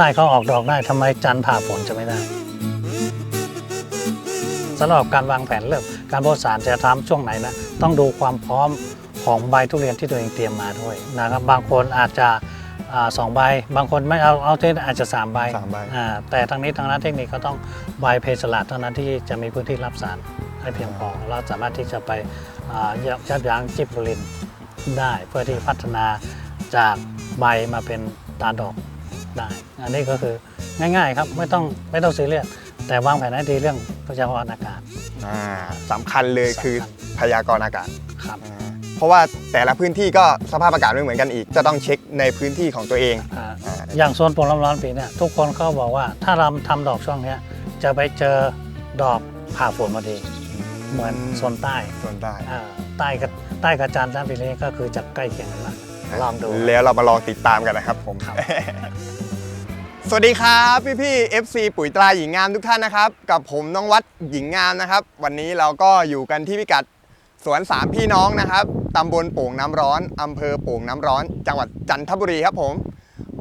ต้เขาออกดอกได้ทำไมจันทร์ผ่าฝนจะไม่ได้สำหรับการวางแผนเรื่องการโพสารจะทำช่วงไหนนะต้องดูความพร้อมของใบทุเรียนที่ตัวเองเตรียมมาด้วยนะครับบางคนอาจจะอ่าสองใบบางคนไม่เอาเอาเท่อาจจะสามใบสามใบอ่าแต่ทั้งนี้ทั้งนั้นเทคนิคก็ต้องใบเพสลัดเท่านั้นที่จะมีพื้นที่รับสารให้เพียงพอเราสามารถที่จะไปอ่ายับยับยั้งจิบบุลินได้ เพื่อที่พัฒนาจากใบมาเป็นตาดอก ได้ อันนี้ก็คือง่ายๆครับไม่ต้องไม่ต้องซีเรียสแต่วางแผนให้ดีเรื่องพยากรณ์อากาศ อ่าสำคัญเลยคือสำคัญ พยากรณ์อากาศครับอ่าเพราะว่าแต่ละพื้นที่ก็สภาพอากาศไม่เหมือนกันอีก จะต้องเช็คในพื้นที่ของตัวเองอ่า อ่าอย่างโซนโปร่งร้อนปีเนี่ยทุกคนเขาบอกว่าถ้าเราทำดอกช่วงเนี้ยจะไปเจอดอกผ่าฝนพอดี เหมือนโซนใต้ส่วนใต้อ่าใต้กับใต้กับจันทร์ด้านปีนี้ก็คือจะใกล้เคียงกันมากลองดู แล้วเรามาลองติดตามกันนะครับผม ครับ สวัสดีครับพี่พี่ FC ปุ๋ยตราหญิงงามทุกท่านนะครับ กับผมน้องวัดหญิงงามนะครับ วันนี้เราก็อยู่กันที่พิกัดสวนสามพี่น้องนะครับตำบลโป่งน้ำร้อนอำเภอโป่งน้ำร้อน จังหวัดจันทบุรีครับผม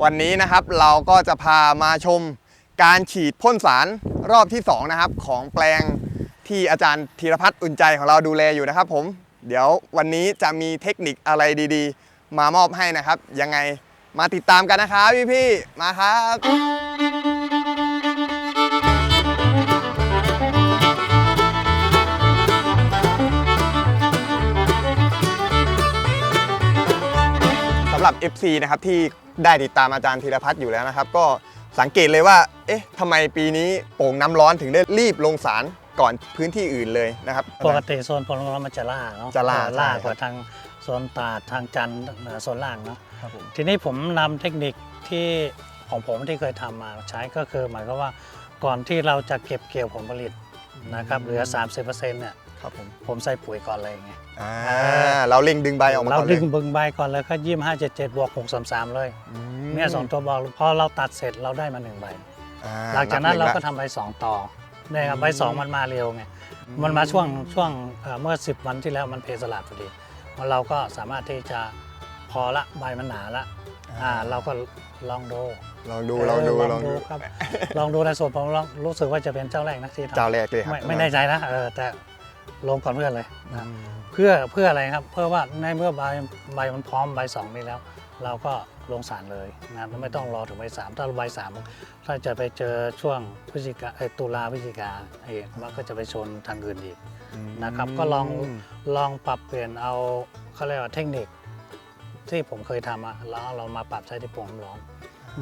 วันนี้นะครับเราก็จะพามาชมการฉีดพ่นสารรอบที่สองนะครับของแปลงที่อาจารย์ธีรพัฒน์อุ่นใจของเราดูแลอยู่นะครับผม เดี๋ยววันนี้จะมีเทคนิคอะไรดีๆ มามอบให้นะครับ ยังไง มาติดตามกันนะครับพี่ๆมาครับสำหรับ FC นะครับที่ได้ติดตามอาจารย์ธีรพัฒน์อยู่แล้วนะครับ ก็สังเกตเลยว่า เอ๊ะทำไมปีนี้โป่งน้ำร้อนถึงได้รีบลงสารก่อนพื้นที่อื่นเลยนะครับ ปกติโซนโปร่งร้อนมันจะล่าเนาะจะล่าเออล่าใช่ครับกว่าทางโซนตาดทางจันทร์เอ่อโซนล่างเนาะ ครับผมทีนี้ผมนำเทคนิคที่ของผมที่เคยทำมาใช้ก็คือ หมายความว่าก่อนที่เราจะเก็บเกี่ยวผลผลิตนะครับเหลือ 30%เนี่ยครับผมผมใส่ปุ๋ยก่อนเลยไงอ่าเราเล็งดึงใบออกมาเราก่อนเลดึยงบึงใบก่อนเลยก็ยี่ห้าเจ็ดเจ็ดบวกหกสามสามเลยอืมเนี่ยสองตัวบอกพอเราตัดเสร็จเราได้มาหนึ่งใบอ่หลังจากนั้นบเราหงก็ละทำใบสองต่อเนี่ยครับอืมใบสองมันมาเร็วไงมันมาช่วงช่วงเอ่อเมื่อ10วันที่แล้วมันเพสลาดพอดีเราก็สามารถที่จะ พอละใบมันหนาละอ่าเราก็ลองดูลองดูลองดูเลองดูครับลองดูในส่วนผมลองรู้สึกว่าจะเป็นเจ้าแรกนะที่ทำเจ้าแรกเลยครับไม่ไม่แน่ใจนะเออแต่ลงก่อนเพื่อนเลยอืนะมเพื่อเพื่ออะไรครับ เพื่อว่าในเมื่อใบใบมันพร้อมใบสองนี้แล้ว เราก็ลงสารเลยนะไม่ต้องรอถึงใบสามถ้าใบสามถ้าจะไปเจอช่วงพฤศจิกาเอ้ยตุลาพฤศจิกาเองมันก็จะไปชนทางอื่นอีกนะครับ ก็ลองลองปรับเปลี่ยนเอาเขาเรียกว่าเทคนิค ที่ผมเคยทำอะแล้วเอาเรามาปรับใช้ที่โป่งน้ำร้อน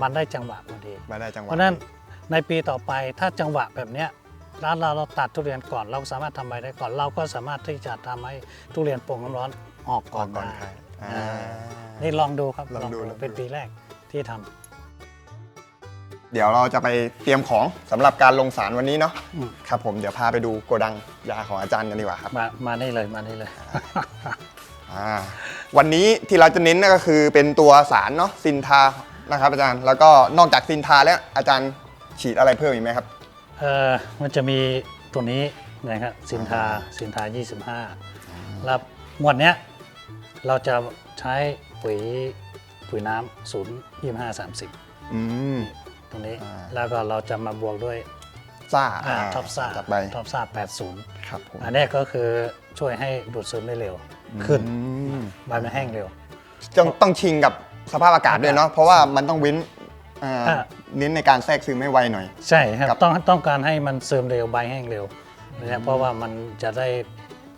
มันได้จังหวะพอดี มาได้จังหวะเพราะฉะนั้นในปีต่อไปถ้าจังหวะแบบเนี้ยร้านเราเราตัดทุเรียนก่อน เราสามารถทำใบได้ก่อน เราก็สามารถที่จะทำให้ทุเรียนโป่งน้ำร้อนออกก่ก่ออนนก่อนได้ใครอ่า นี่ลองดูครับลองดูลองดู เป็นปีแรกที่ทำ เดี๋ยวเราจะไปเตรียมของสำหรับการลงสารวันนี้เนาะอืม ครับผมเดี๋ยวพาไปดูโกดังยาของอาจารย์กันดีกว่าครับมามานี่เลยมานี่เลย อ่า วันนี้ที่เราจะเน้นนั่นก็คือเป็นตัวสารเนาะซินทานะครับอาจารย์ แล้วก็นอกจากซินทาแล้วอาจารย์ฉีดอะไรเพิ่มอีกไหมครับเออมันจะมีตัวนี้นะครับสินทาสินทา 25แล้วงวดเนี้ยเราจะใช้ปุ๋ยปุ๋ยน้ำศูนย์ยี่ห้าสามสิบอืม ตรงนี้อ่า แล้วก็เราจะมาบวกด้วยซ่าท็อปซ่าจัดไปท็อปซ่า80ครับผมอันนี้ก็คือช่วยให้ดูดซึมได้เร็ว ขึ้นอืมใบมันแห้งเร็ว ต้องต้องชิงกับสภาพอากาศด้วยเนาะเพราะว่ามันต้องเว้นอ่าอ่าเน้นในการแทรกซึมให้ไวหน่อย ใช่ครับครับต้องต้องการให้มันซึมเร็วใบแห้งเร็วนะเพราะว่ามันจะได้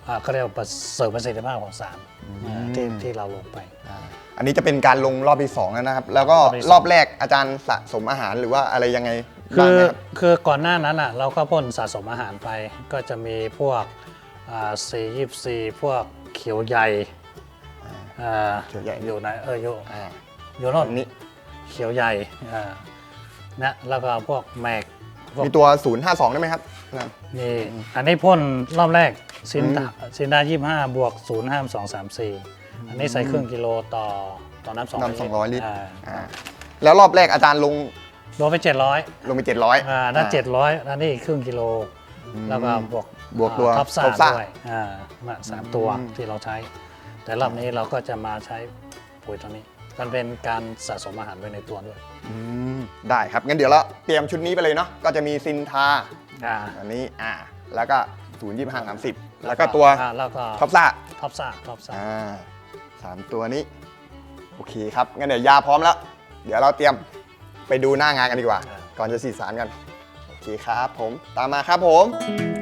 อ่าเขาเรียกว่าเสริมประสิทธิภาพของสารอ่าที่ที่เราลงไปอ่าอันนี้จะเป็นการลงรอบที่สองแล้วนะครับ แล้วก็รอบที่สอง รอบแรกอาจารย์สะสมอาหารหรือว่าอะไรยังไงคืบ้างอไหมครับ คือก่อนหน้านั้นอะเราก็พ่นสะสมอาหารไปก็จะมีพวกสี่ยี่สี่พวก เขียวใหญ่อ่าเขียวใหญ่ อยู่ไหนเอออยู่อ่าอยู่โน่นอันนี้ เขียวใหญ่อ่านะแล้วก็พวกแมกพวกมีตัว 052 ได้ไหมครับนั่น นี่อันนี้พ่นรอบแรกซินอืมดาซินดายี่ห้าบวกศูนย์ห้าสองสามสี่อันนี้ใส่ครึ่งกิโลต่อต่อน้ำสองน้ำ200 ลิตรอ่าอ่า แล้วรอบแรกอาจารย์ลงรวมไปเจ็ดร้อยลงไป 700อ่านั่นเจ็ดร้อยอันนี้ครึ่งกิโล แล้วก็บวก บวกตัวท็อปซ่าท็อปซ่า ด้วยอ่ามาสามตัวอืม ที่เราใช้ แต่รอบนี้เราก็จะมาใช้ปุ๋ยตัวนี้ มันเป็นการสะสมอาหารไว้ในตัวด้วยอืมได้ครับ งั้นเดี๋ยวเราเตรียมชุดนี้ไปเลยเนาะก็จะมีซินทาอ่าอันนี้อ่าแล้วก็ศูนย์ยี่ห้าสามสิบแล้วก็ตัวอ่าแล้วก็ท็อปซ่าท็อปซ่าท็อปซ่าอ่าสามตัวนี้ โอเคครับ งั้นเดี๋ยวยาพร้อมแล้ว เดี๋ยวเราเตรียมไปดูหน้างานกันดีกว่า ก่อนจะสื่อสารกัน โอเคครับผมตามมาครับผม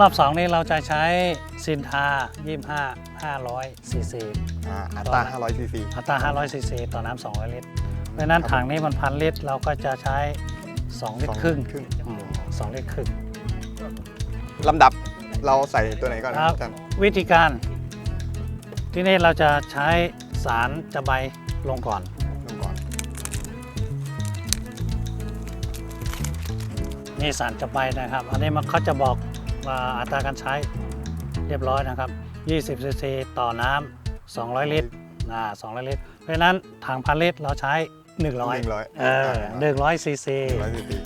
รอบสองนี้เราจะใช้ซินทา25 500ซีซีอ่าอัตรา500ซีซีอัตรา500ซีซีต่อน้ำ200 ลิตรเพราะฉะนั้นถังนี้มันพันลิตร เราก็จะใช้ 2 ลิตรครึ่งครึ่งอืมสองลิตรครึ่งลำดับเราใส่ตัวไหนก่อนคนะรับอาจารย์วิธีการ ที่นี่เราจะใช้สารจะใบลงก่อนลงก่อน นี่สารจะใบนะครับ อันนี้มันเขาจะบอกว่าอัตราการใช้เรียบร้อยนะครับ 20ซีซีต่อน้ำ200 ลิตรนะ200 ลิตร เพราะฉะนั้นถังพันลิตรเราใช้ 100 100เออ100ซีซี100ซีซี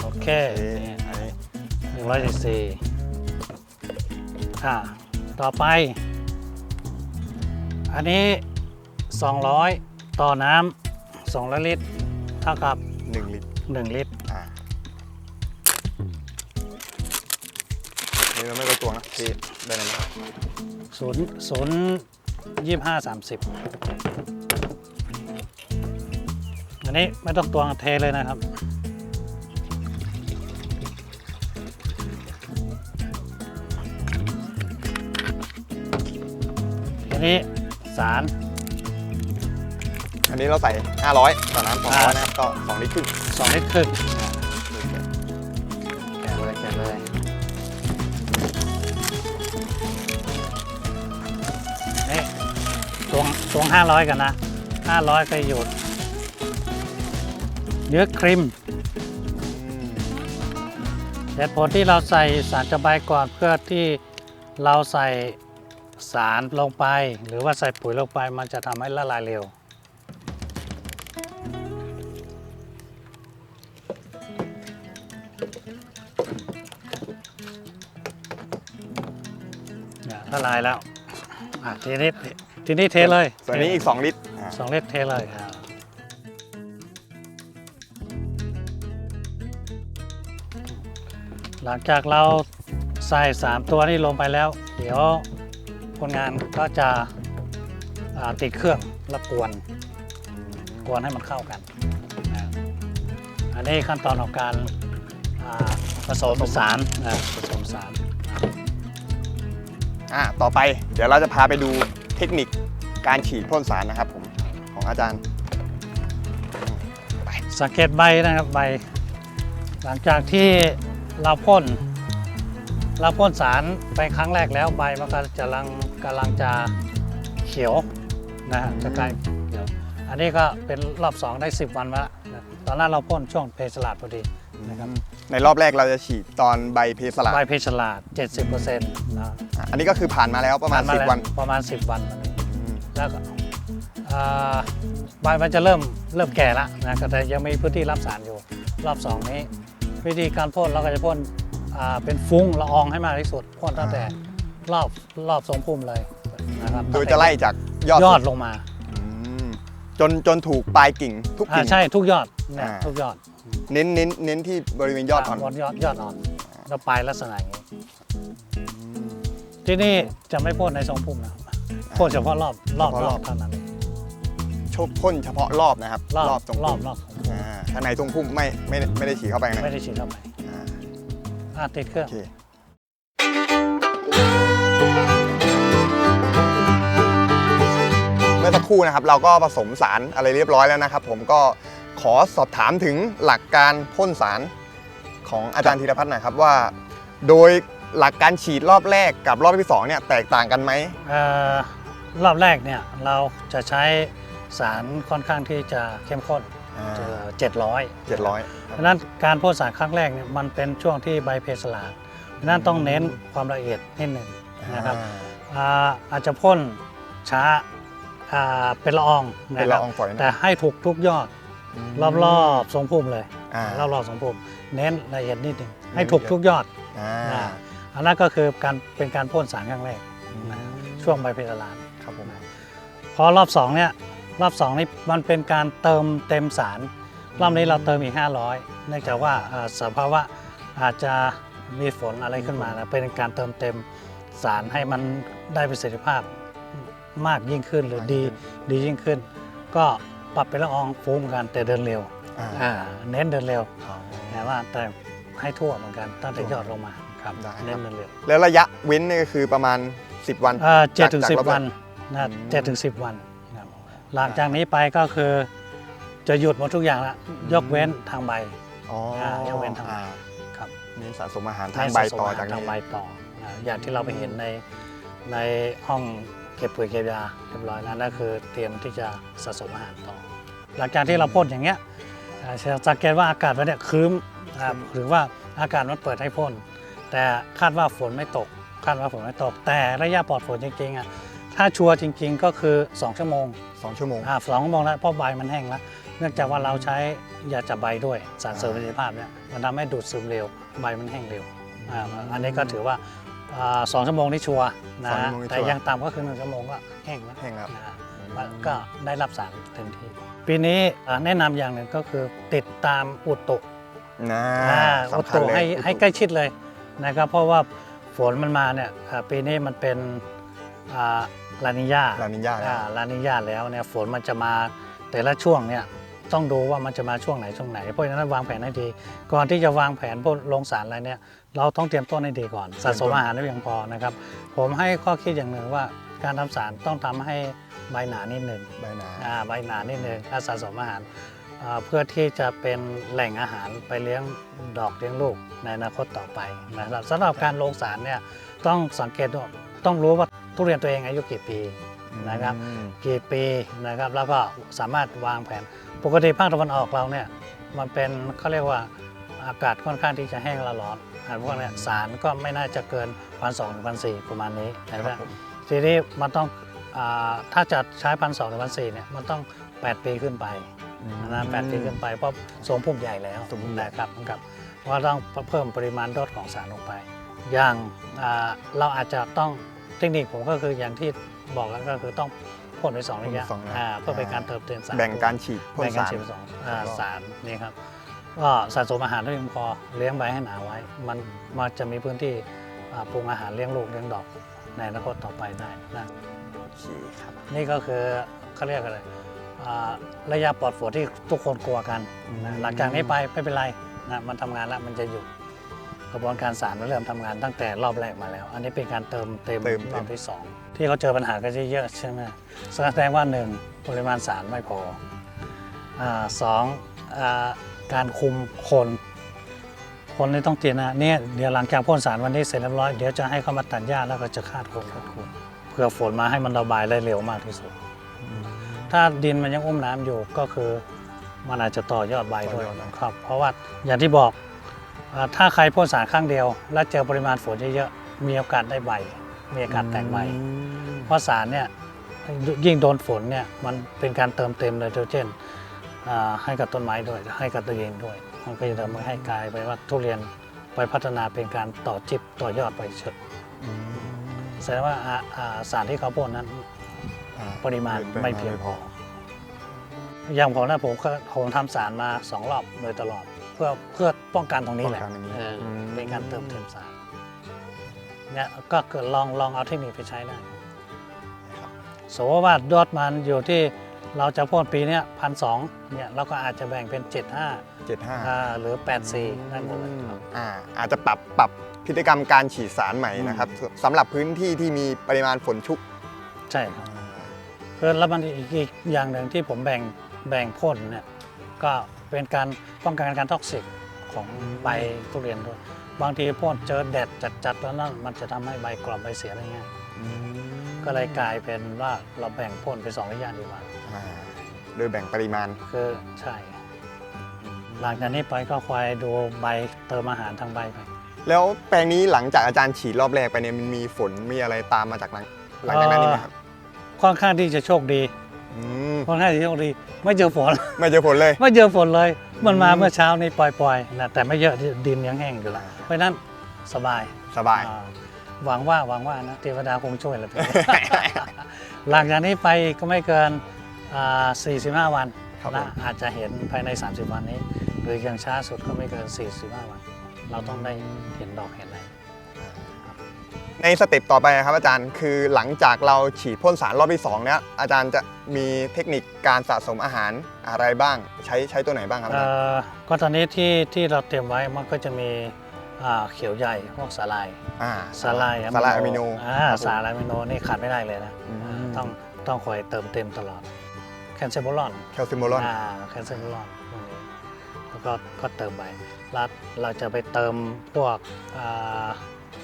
โอเคโอเคอันนี้หนึ่งร้อยซีซีอ่าต่อไป อันนี้ 200 ต่อน้ำ200ลิตรเท่ากับ 1 ลิตร1 ลิตร อ่านี่เราไม่ต้องตวงนะที่ได้เลยนะศูนย์ศูนย์ยี่ห้าสามสิบอันนี้ไม่ต้องตวงเทเลยนะครับ ทีนี้สาร อันนี้เราใส่ 500 ต่อน้ำ200นะครับ ก็2ลิตรครึ่งสองลิตรครึ่งแกะเลยแกะเลยนี่ตวงตวงห้าร้อยกันนะห้าร้อยก็หยุดเนื้อครีมอืมเหตุผลที่เราใส่สารจะใบก่อนเพื่อที่เราใส่สารลงไป หรือว่าใส่ปุ๋ยลงไปมันจะทำให้ละลายเร็ว ละลายแล้วอะทีนี้ทีนี้เทเลยส่วนนี้อีก 2 ลิตรอ่าสองลิตรเทเลยอะหลังจากเราใส่สามตัวนี้ลงไปแล้ว เดี๋ยวคนงานก็จะอ่าติดเครื่องแล้วกวน กวนให้มันเข้ากันนะอันนี้ขั้นตอนของการอ่าผสมสารนะผสมสาร อ่าต่อไปเดี๋ยวเราจะพาไปดูเทคนิคการฉีดพ่นสารนะครับผมของอาจารย์สังเกตใบนะครับใบ หลังจากที่เราพ่นเราพ่นสารไปครั้งแรกแล้วใบมันก็จะลังกำลังจะเขียวนะฮะจะกล้เขียวอันนี้ก็เป็นรอบสองได้ 10 วันมาแล้วนะตอนนั้นเราพ่นช่วงเพสลาดพอดี นะครับในรอบแรกเราจะฉีดตอนใบเพสลาใบเพสลาด 70%นะอะอันนี้ก็คือผ่านมาแล้วประมาณ ผ่น10วัน ประมาณ 10 วันวันนี้อืมแล้วก็อ่าใบมันจะเริ่มเริ่มแก่แล้วนะแต่ยังมีพื้นที่รับสารอยู่ รอบสองนี้ วิธีการพ่นเราก็จะพ่นอ่าเป็นฟุ้งละอองให้มากที่สุดพ่นตั้งแต่รอบรอบทรงพุ่มเลยนะครับโดยจะไล่จากยอดยอดสุลงมา อืมจนจนถูกปลายกิ่งทุกอ่ากิ่ง ใช่ทุกยอด เนี่ยอ่า ทุกยอดเน้นเน้นเน้นที่บริเวณยอดอ่อน บนยอดยอดอ่อนแล้วปลายลักษณะอย่างนี้ ที่นี่จะไม่พ่นในทรงพุ่มนะครับพ่นเฉพาะรอบรอบเฉพาะรรออบ บเท่านั้นเองชบพ่นเฉพาะรอบนะครับรอบตรงรอบพุ่มรอบอ่าข้างในตรงพุ่มไม่ไม่ได้ไม่ได้ฉีดเข้าไปนะไม่ได้ฉีดเข้าไปอ่าอ่าติดเครื่อโองเค เมื่อสักครู่นะครับเราก็ผสมสารอะไรเรียบร้อยแล้วนะครับ ผมก็ ขอสอบถามถึงหลักการพ่นสารของอาจารย์ธีรพัฒน์หน่อยครับว่า โดยหลักการฉีดรอบแรกกับรอบที่สองเนี่ยแตกต่างกันไหมเอ่อรอบแรกเนี่ยเราจะใช้สารค่อนข้างที่จะเข้มข้นอ่าเจอเจ็ดร้อยเจ็ดร้อยเพราะฉะนั้นการพ่นสารครั้งแรกเนี่ยมันเป็นช่วงที่ใบเพสลาดเพราะฉะนั้นต้องเน้นความละเอียดนิดหนึ่งนะครับอ่าอาจจะพ่นช้าอ่าเป็นละอองเป็นนะคละรับ อองฝอยนะ แต่ให้ถูกทุกยอด รอบๆทรงพุ่มเลยอ่ารอบๆทรงพุ่มเน้นละเอียดนิดหนึ่งให้ถูกทุกยอดอ่าอ่าอันนั้นก็คือการเป็นการพ่นสารครั้งแรก นะ ช่วงใบเพสลาดครับผมพอรอบสองเนี่ยรอบสองนี่มันเป็นการเติมเต็มสารรอบนี้เราเติมอีก 500 เนื่องจากว่าอ่าสภาวะอาจจะมีฝนอะไรขึ้นมานะเป็นการเติมเต็มสารให้มันได้ประสิทธิภาพมากยิ่งขึ้นหรือดีดียิ่งขึ้น ก็ ปรับเป็นละอองฟุ้งกันแต่เดินเร็วอ่า อ่าเน้นเดินเร็วอ๋อ แต่ว่าแต่ให้ทั่วเหมือนกันตั้งแต่ยอดลงมาครับได้ครับ เน้นเดินเร็วแล้วระยะเว้นนี่ก็คือประมาณ 10 วันอ่าเจ็ดถึงจากสิบรอบแรกวันนะอืม เจ็ดถึงสิบวันครับหลังจากนี้ไปก็คือ จะหยุดหมดทุกอย่างแล้วยกเว้นทางใบ อ๋ออ่ายกเว้นทางอ่าครับ เน้นสะสมอาหารทางใบต่อจากทางนี้ ใบต่อนะอย่างที่เราไปเห็นในในห้องเก็บปุ๋ยเก็บยาเรียบร้อยแล้วนั่นคือเตรียมที่จะสะสมอาหารต่อ หลังจากที่เราพ่นอย่างเงี้ยอ่าสังเกตว่าอากาศวันเนี้ยครึ้มนะครับหรือว่าอากาศมันเปิดให้พ่นแต่คาดว่าฝนไม่ตก คาดว่าฝนไม่ตก แต่ระยะปลอดฝนจริงๆอะถ้าชัวร์จริง ๆ ก็คือ 2 ชั่วโมง 2 ชั่วโมงอ่าสองชั่วโมงแล้วเพราะใบมันแห้งแล้ว เนื่องจากว่าเราใช้ยาจับใบด้วยสารเสริมประสิทธิภาพเนี่ยมันทำให้ดูดซึมเร็วใบมันแห้งเร็วอ่าอันนี้ก็ถือว่า อ่าสองชั่วโมงนี่ชัวร์นะสองชั่วโมงนี่แต่ชัวร์ยังต่ำก็คือหนึ่งชั่วโมงก็แห้งแล้วแห้งแล้วนะมันก็ได้รับสารเต็มที่ ปีนี้อ่าแนะนำอย่างหนึ่งก็คือติดตามอุตุนะอ่าอุสำคัญตุเลยให้อุตุให้ใกล้ชิดเลยนะครับ เพราะว่าฝนมันมาเนี่ยอ่าปีนี้มันเป็นอ่าลานิญาลานิญาแล้วอ่าลานิญาแล้วเนี่ยฝนมันจะมาแต่ละช่วงเนี่ย ต้องดูว่ามันจะมาช่วงไหนช่วงไหน เพราะฉะนั้นวางแผนให้ดี ก่อนที่จะวางแผนพวกลงสารอะไรเนี่ย เราต้องเตรียมต้นให้ดีก่อน สะสมอาหารได้เพียงพอนะครับ ผมให้ข้อคิดอย่างหนึ่งว่าการทำสารต้องทำให้ใบหนานิดหนึ่งใบหนาอ่าใบหนานิดหนึ่งถ้าสะสมอาหารอ่าเพื่อที่จะเป็นแหล่งอาหารไปเลี้ยงดอกเลี้ยงลูกในอนาคตต่อไปนะครับสำหรับการลงสารเนี่ยต้องสังเกตว่าต้องรู้ว่าทุเรียนตัวเองอายุกี่ปีนะครับอืมกี่ปีนะครับแล้วก็สามารถวางแผน ปกติภาคตะวันออกเราเนี่ยมันเป็นเขาเรียกว่าอากาศค่อนข้างที่จะแห้งและร้อนอันพวกเนี้ยสารก็ไม่น่าจะเกินพันสองถึงพันสี่ประมาณนี้นะคครัรับบผมทีนี้มันต้องอาถ้าจะใช้พันสองถึงพันสี่เนี่ยมันต้อง 8 ปีขึ้นไปนะแปดปีขึ้นไปเพราะสมพุ่มใหญ่แล้วสมพุ่มใหญ่ นะครับนะครับว่าต้องเพิ่มปริมาณโดสของสารลงไป อย่างอ่าเราอาจจะต้องเทคนิคผมก็คืออย่างที่บอกแล้วก็คือต้อง พ่นไปสองระยะพ่นสองระยะ อ่าเพื่อเป็นการเติมเต็มสารแบ่งการฉีดพ่นแบ่งกันสารฉีดสองอ่าสองรอบ สารนี่ครับก็สะสมอาหารได้เพียงพอเลี้ยงใบให้หนาไว้ มันมันจะมีพื้นที่อ่าปรุงอาหารเลี้ยงลูกเลี้ยงดอกในอนาคตต่อไปได้นะโอเคครับ นี่ก็คือเขาเรียกอะไรอ่าระยะปลอดฝนที่ทุกคนกลัวกันนะหลังจากนี้ไปไม่เป็นไรนะมันทำงานแล้วมันจะหยุด กระบวนการสารมันเริ่มทำงานตั้งแต่รอบแรกมาแล้ว อันนี้เป็นการเติมเต็มเติมเต็มรอบที่สองที่เขาเจอปัญหากันเยอะๆใช่ไหมแสดงว่าหนึ่งปริมาณสารไม่พออาสองอาการคุมคนคนนี่ต้องเตรียมนะเนี่ยเดี๋ยวหลังจากพ่นสารวันนี้เสร็จเรียบร้อยเดี๋ยวจะให้เขามาตัดหญ้าแล้วก็จะคาดโคนคาดโคนเพื่อฝนมาให้มันระบายได้เร็วมากที่สุด ถ้าดินมันยังอุ้มน้ำอยู่ก็คือมันอาจจะต่อยอดใบด้วยต่อยอดได้ครับ เพราะว่าอย่างที่บอกอ่า ถ้าใครพ่นสารข้างเดียว แล้วเจอปริมาณฝนเยอะๆมีโอกาสได้ใบ มีโอกาสแตกใบ เพราะสารเนี่ยยิ่งโดนฝนเนี่ยมันเป็นการเติมเต็มไนโตรเจนอ่าให้กับต้นไม้ด้วยให้กับตัวเองด้วย มันก็จะทำให้กลายไปว่าทุเรียนไปพัฒนาเป็นการต่อจิบต่อยอดไปเฉยอืมแสดงว่าอ่าอ่าสารที่เขาพ่นนั้นอ่าปริมาณไม่เพียงพออย่างผมนะผมก็ผมทำสารมาสองรอบโดยตลอด เพื่อเพื่อป้องกันตรงนี้แหละป้องกันอย่างนี้เอออม เป็นการเติมเต็มสารเนี่ยก็เกิดลองลองเอาเทคนิคไปใช้ได้ครับ สมมติว่ายอดมันอยู่ที่เราจะพ่นปีเนี้พันสองเนี่ยเราก็อาจจะแบ่งเป็น 7 5 เจ็ดห้าอ่าหรือ 8 4ได้หมดเลยครับ อ่าอาจจะปรับปรับพฤติกรรมการฉีดสารใหม่นะครับสำหรับพื้นที่ที่มีปริมาณฝนชุก ใช่ครับเพื่อแล้วมันอีกอีกอย่างหนึ่งที่ผมแบ่งแบ่งพ่นเนี่ยก็ เป็นการป้องกันการท็อกซิกของใบทุเรียนด้วยบางทีพ่นเจอแดดจัดๆแล้วนั่นมันจะทำให้ใบกรอบใบเสียได้ง่ายก็เลยกลายเป็นว่าเราแบ่งพ่นเป็นสองระยะดีกว่าอ่าโดยแบ่งปริมาณคือใช่ หลังจากนี้ไปก็คอยดูใบเติมอาหารทางใบไปแล้วแปลงนี้หลังจากอาจารย์ฉีดรอบแรกไปเนี่ยมันมีฝนมีอะไรตามมาจากหลังหลังจากนั้นนี่ไหมครับค่อนข้างที่จะโชคดีอืม ค่อนข้างที่จะโชคดีไม่เจอฝน ไม่เจอฝนเลย ไม่เจอฝนเลย มันมาอืมเมื่อเช้านี้ปล่อยๆนะแต่ไม่เยอะดินยังแห้งอยู่แล้วเพราะฉะนั้นสบายสบาย อ่าหวังว่าหวังว่านะเทวดาคงช่วยแหละพี่หลังจากนี้ไปก็ไม่เกินอ่า45 วันครับผนะมอาจจะเห็นภายใน 30 วันนี้ หรืออย่างช้าสุดก็ไม่เกิน 45 วัน เราต้องได้เห็นดอกเห็นอะไร ในสเต็ปต่อไปครับอาจารย์คือหลังจากเราฉีดพ่นสารรอบที่2เนี่ยอาจารย์จะมีเทคนิคการสะสมอาหารอะไรบ้าง ใช้ใช้ตัวไหนบ้างครับอาเอ่จารย์อก็ตอนนี้ที่ที่เราเตรียมไว้มันก็จะมีอ่าเขียวใหญ่พวกสาลายอ่าสาลายสาลายอะมิโนอ่าครับผมสาลายอะมิโนนี่ขาดไม่ได้เลยนะอืมต้องต้องคอยเติมเต็มตลอดแคนเซโบลอนแคลซิโมลอนอ่าแคนเซโบลอนพวกนี้แล้วก็ก็เติมไปแล้วเราจะไปเติมพวก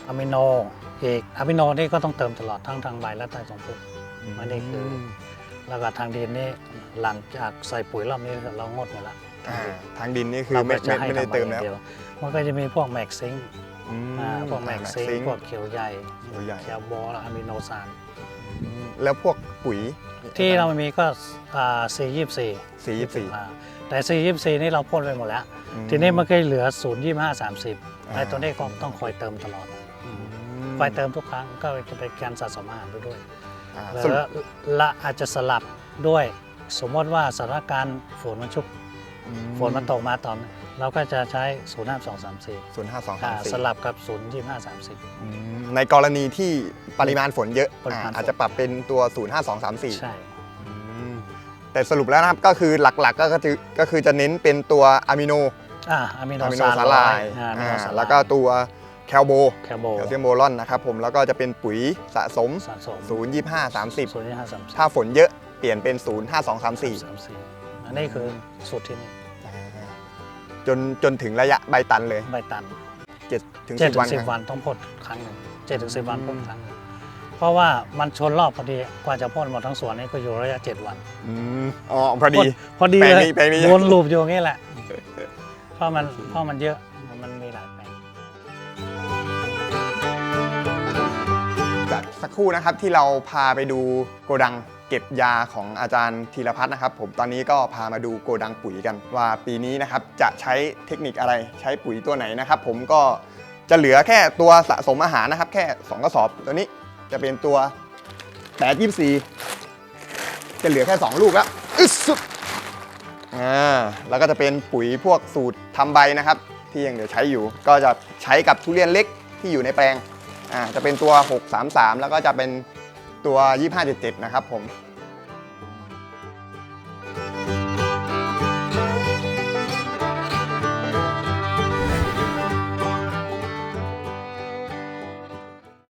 อ่าอะมิโนอีกอะมิโนนี่ก็ต้องเติมตลอดทั้งทางใบและใต้สองพุกอันนี้คือแล้วก็ทางดินนี่หลังจากใส่ปุ๋ยรอบนี้เรางดหมดละอ่าทางดินนี่คือเราไม่จะไม่ให้ไม่ได้ทางใบเติมอย่าแล้วงเดียวมันก็จะมีพวกแม็กซิงอืมอ่าพวกแม็กซิงซิงค์พวกเขียวใหญ่เขียวใหญ่แคลบอลอะมิโนซานอืมแล้วพวกปุ๋ยที่เรามีก็ซียี่สี่สียี่สี่แต่ซียี่สี่นี่เราพ่นไปหมดแล้ว ทีนี้มันก็เหลือ 0 25 30ไอ้ตัวนี้ก็ต้องคอยเติมตลอด คอยเติมทุกครั้งก็จะเป็นการสะสมอาหารไปด้วยอ่าแล้สรุปวละอาจจะสลับด้วย สมมติว่าสถานการณ์ฝนมันชุกฝนมันตกมาตอนนั้นเราก็จะใช้0 5 2 3 4 ศูนย์ห้าสองอ่าสามสี่สลับกับ0 25 30 อืมในกรณีที่ปริมาณฝนเยอะปริมาณฝน อ่าอาจจะปรับเป็นตัว 0 5 2 3 4 ใช่แต่สรุปแล้วนะครับก็คือหลักๆก็คือก็คือจะเน้นเป็นตัวอะมิโนอ่าอะมิโนอะมิโนซาสาลาลายยอ่าอะมิอ่าโนซาลายแล้วก็ตัว แคลโบแคลโบแคลเซียมโบรอนนะครับผมแล้วก็จะเป็นปุ๋ยสะสม สะสม0 25 30 0 25 30 ถ้าฝนเยอะเปลี่ยนเป็น 0 5 2 3 4 34อันนี้คือสูตรที่นี่จนจนถึงระยะใบตันเลยใบตัน7ถึงเจ็ด10 ถึวันงสิบครั้ง วันต้องพ่นครั้งหนึ่งเจ็ดถึงสิบวันพ่นครั้งหนึ่งเพราะว่ามันชนรอบพอดีกว่าจะพ่นหมดทั้งสวนนี่ก็อยู่ระยะเจ็ดวัน อืมอ๋อพอดี พ่นพอดีแปลงเลยนี้แปลงนี้ วนลูปอยู่อย่างนี้แหละ เพราะมันเพราะมันเยอะ สักครู่นะครับที่เราพาไปดูโกดังเก็บยาของอาจารย์ธีรพัฒน์นะครับ ผมตอนนี้ก็พามาดูโกดังปุ๋ยกัน ว่าปีนี้นะครับจะใช้เทคนิคอะไรใช้ปุ๋ยตัวไหนนะครับ ผมก็จะเหลือแค่ตัวสะสมอาหารนะครับ แค่ 2 กระสอบตัวนี้จะเป็นตัว8 24 จะเหลือแค่ 2 ลูกแล้วอึสุดอ่าแล้วก็จะเป็นปุ๋ยพวกสูตรทำใบนะครับ ที่ยังเหลือใช้อยู่ ก็จะใช้กับทุเรียนเล็กที่อยู่ในแปลง อ่าจะเป็นตัว 633 แล้วก็จะเป็นตัว 2577 นะครับผม